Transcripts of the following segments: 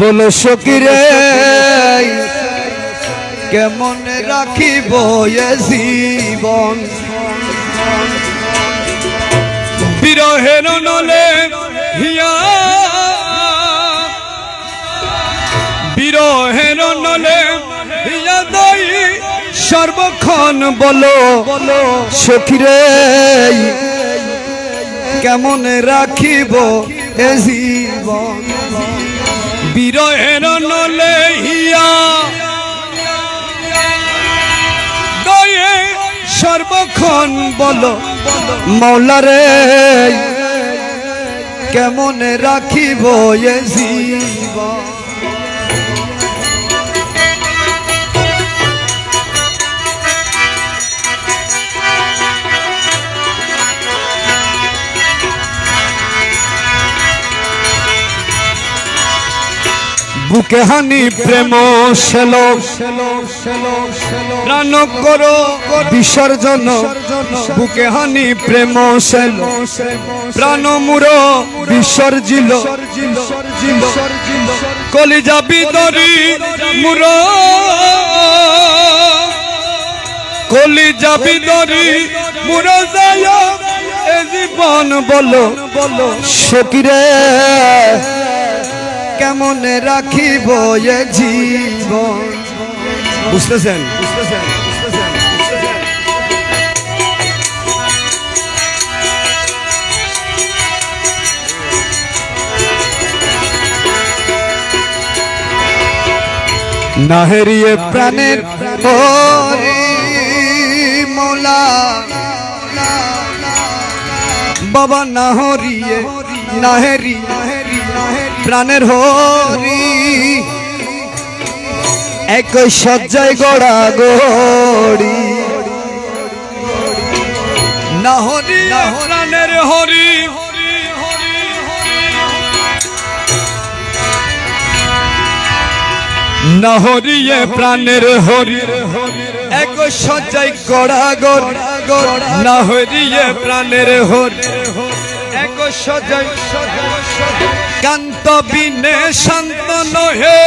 বলো সকিরে, কেমন রাখিব এ জীবন? বিরহের নলে হিয়া। বিরহের নলে হিয়া দই, সর্বক্ষণ বলো বলো সখিরে কেমন রাখিব এ জীবন? বিরহের নলে হিয়া গয়ে সর্বক্ষণ বলো মৌলারে কেমন রাখিব এ জীবন? বুকে হানি প্রেম সেলো প্রাণ করো, বিসর্জন। বুকে হানি প্রেম সেলো প্রাণ মুর বিসর্জিল। যাবি দরি মুর কলি যাবি দরি মুর যায় জীবন বলো। বলো সকিরে কেমন রাখিব এ জীবন? বুঝতেছেন? বুঝতেছেন? নাহেরিয়ে প্রাণের মোলা। বাবা নাহরিয়ে নাহেরি। প্রাণের হরি। এক সজ্জায় গড়া গড়ি। নাহরি প্রাণের হরি নহরিয়ে প্রাণের হরি। এক সজ্জায় গড়া গড়া। গড় নহরিয়ে প্রাণের হরি। এক সজ্জায় কান্ত বিনে শান্ত নহে।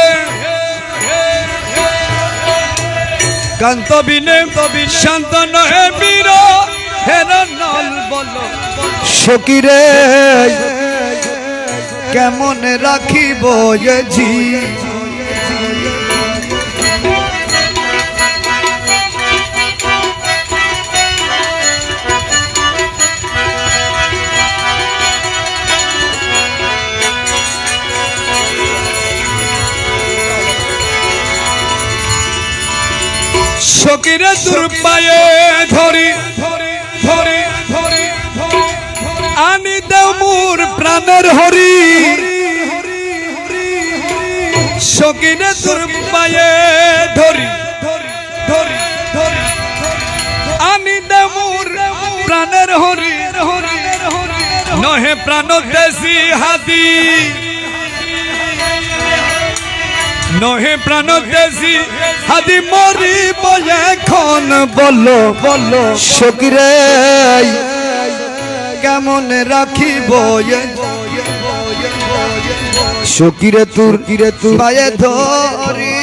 কান্ত বিনে শান্ত নহে বীর। হের নল বল। সকিরে কেমন রাখিব এ সকিরে তোর ধরি আনি দেও মোর প্রাণের হরি। সকিরে তোর ধরি আনি দেও মোর প্রাণের হরি। নহে প্রাণ দেশি হাতি। নহে প্রাণ দেশি হাতি মরিব এখন বলো বলো। সকিরে কেমন রাখিব সকিরে তুর কিরে তুর। পায়ে ধরি।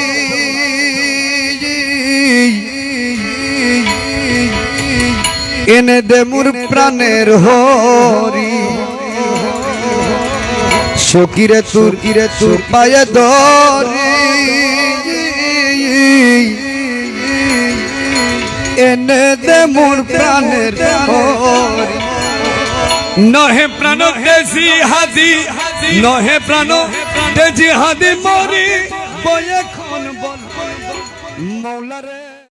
এনে দে মুর প্রাণের হরি। সকিরে তুর কিরে তুর পায়ে ধরি এনে দে মোর প্রাণের হরি নহে প্রাণ দেশি হাতি নহে প্রাণ দেশি হাতি মরি। বয়ে খন বল। মৌলারে